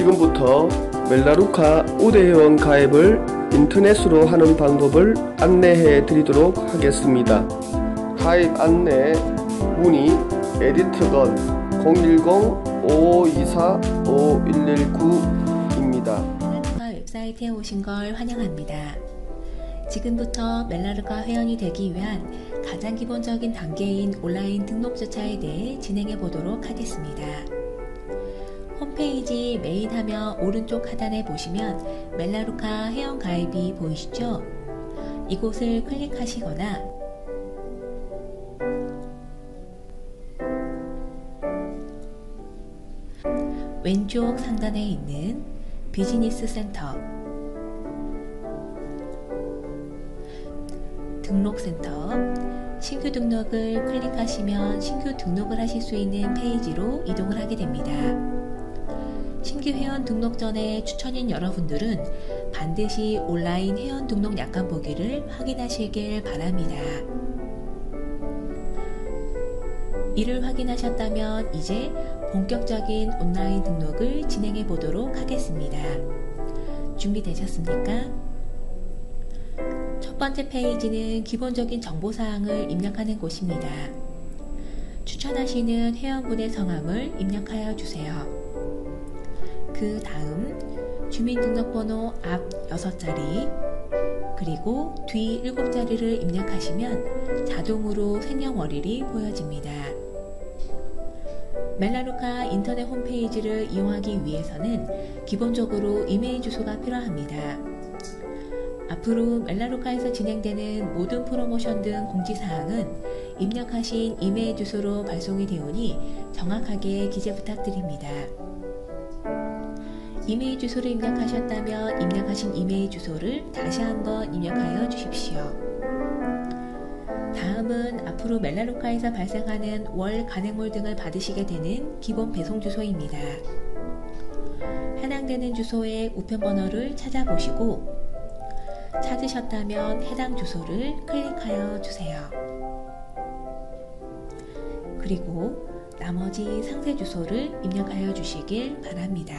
지금부터 멜라루카 우대회원 가입을 인터넷으로 하는 방법을 안내해 드리도록 하겠습니다. 가입 안내 문의 에디트건 010-5524-5119입니다. 멜라루카 웹사이트에 오신 걸 환영합니다. 지금부터 멜라루카 회원이 되기 위한 가장 기본적인 단계인 온라인 등록 절차에 대해 진행해 보도록 하겠습니다. 홈페이지 메인 화면 오른쪽 하단에 보시면 멜라루카 회원 가입이 보이시죠? 이곳을 클릭하시거나 왼쪽 상단에 있는 비즈니스 센터 등록센터 신규 등록을 클릭하시면 신규 등록을 하실 수 있는 페이지로 이동을 하게 됩니다. 신규 회원 등록 전에 추천인 여러분들은 반드시 온라인 회원 등록 약관 보기를 확인하시길 바랍니다. 이를 확인하셨다면 이제 본격적인 온라인 등록을 진행해 보도록 하겠습니다. 준비되셨습니까? 첫 번째 페이지는 기본적인 정보사항을 입력하는 곳입니다. 추천하시는 회원분의 성함을 입력하여 주세요. 그 다음 주민등록번호 앞 6자리 그리고 뒤 7자리를 입력하시면 자동으로 생년월일이 보여집니다. 멜라루카 인터넷 홈페이지를 이용하기 위해서는 기본적으로 이메일 주소가 필요합니다. 앞으로 멜라루카에서 진행되는 모든 프로모션 등 공지사항은 입력하신 이메일 주소로 발송이 되오니 정확하게 기재 부탁드립니다. 이메일 주소를 입력하셨다면 입력하신 이메일 주소를 다시 한번 입력하여 주십시오. 다음은 앞으로 멜라루카에서 발생하는 월 간행물 등을 받으시게 되는 기본 배송 주소입니다. 해당되는 주소의 우편 번호를 찾아보시고 찾으셨다면 해당 주소를 클릭하여 주세요. 그리고 나머지 상세 주소를 입력하여 주시길 바랍니다.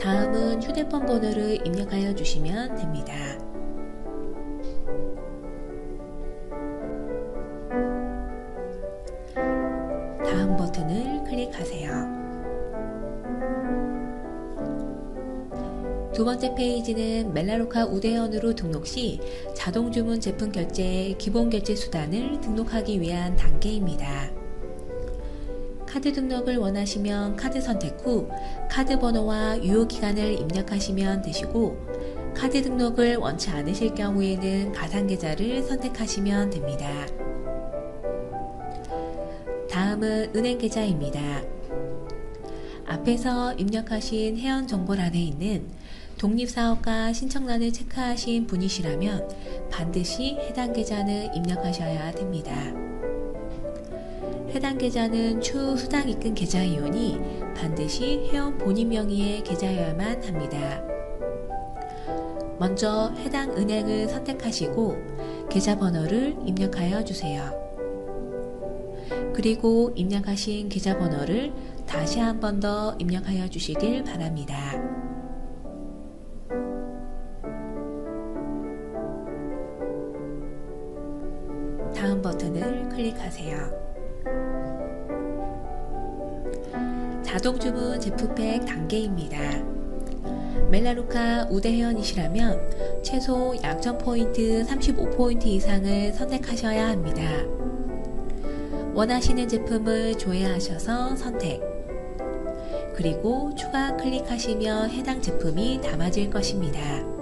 다음은 휴대폰 번호를 입력하여 주시면 됩니다. 다음 버튼을 클릭하세요. 두 번째 페이지는 멜라로카 우대원으로 등록 시 자동 주문 제품 결제 기본 결제 수단을 등록하기 위한 단계입니다. 카드 등록을 원하시면 카드 선택 후 카드 번호와 유효 기간을 입력하시면 되시고 카드 등록을 원치 않으실 경우에는 가상 계좌를 선택하시면 됩니다. 다음은 은행 계좌입니다. 앞에서 입력하신 회원 정보란에 있는 독립사업가 신청란을 체크하신 분이시라면 반드시 해당 계좌는 입력하셔야 됩니다. 해당 계좌는 추후 수당 입금 계좌이오니 반드시 회원 본인 명의의 계좌여야만 합니다. 먼저 해당 은행을 선택하시고 계좌번호를 입력하여 주세요. 그리고 입력하신 계좌번호를 다시 한 번 더 입력하여 주시길 바랍니다. 다음 버튼을 클릭하세요. 자동 주문 제품팩 단계입니다. 멜라루카 우대 회원이시라면 최소 약정 포인트 35포인트 이상을 선택하셔야 합니다. 원하시는 제품을 조회하셔서 선택. 그리고 추가 클릭하시면 해당 제품이 담아질 것입니다.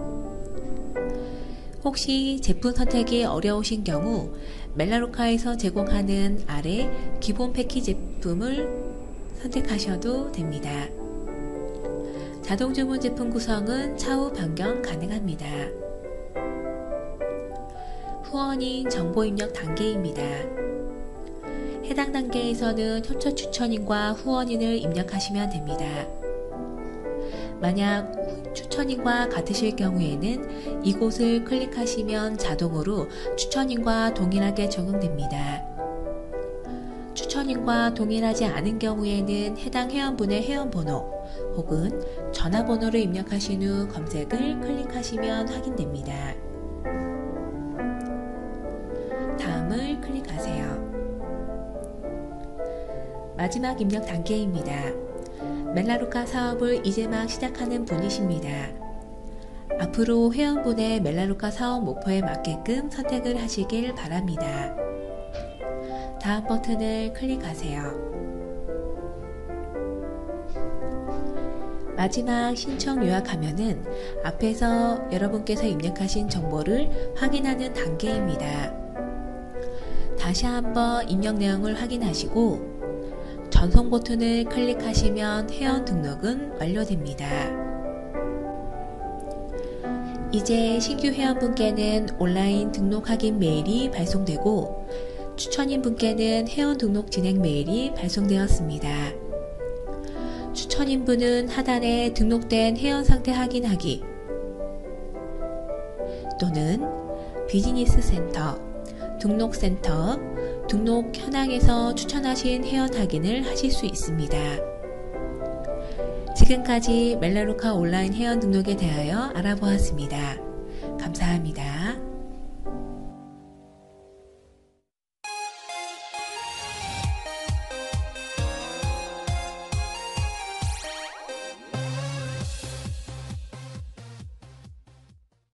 혹시 제품 선택이 어려우신 경우 멜라루카에서 제공하는 아래 기본 패키 제품을 선택하셔도 됩니다. 자동 주문 제품 구성은 차후 변경 가능합니다. 후원인 정보 입력 단계입니다. 해당 단계에서는 협찬 추천인과 후원인을 입력하시면 됩니다. 만약 추천인과 같으실 경우에는 이곳을 클릭하시면 자동으로 추천인과 동일하게 적용됩니다. 추천인과 동일하지 않은 경우에는 해당 회원분의 회원번호 혹은 전화번호를 입력하신 후 검색을 클릭하시면 확인됩니다. 다음을 클릭하세요. 마지막 입력 단계입니다. 멜라루카 사업을 이제 막 시작하는 분이십니다. 앞으로 회원분의 멜라루카 사업 목표에 맞게끔 선택을 하시길 바랍니다. 다음 버튼을 클릭하세요. 마지막 신청 요약하면은 앞에서 여러분께서 입력하신 정보를 확인하는 단계입니다. 다시 한번 입력 내용을 확인하시고 전송 버튼을 클릭하시면 회원 등록은 완료됩니다. 이제 신규 회원분께는 온라인 등록 확인 메일이 발송되고 추천인분께는 회원 등록 진행 메일이 발송되었습니다. 추천인분은 하단에 등록된 회원 상태 확인하기 또는 비즈니스 센터, 등록센터, 등록 현황에서 추천하신 회원 확인을 하실 수 있습니다. 지금까지 멜라루카 온라인 회원 등록에 대하여 알아보았습니다.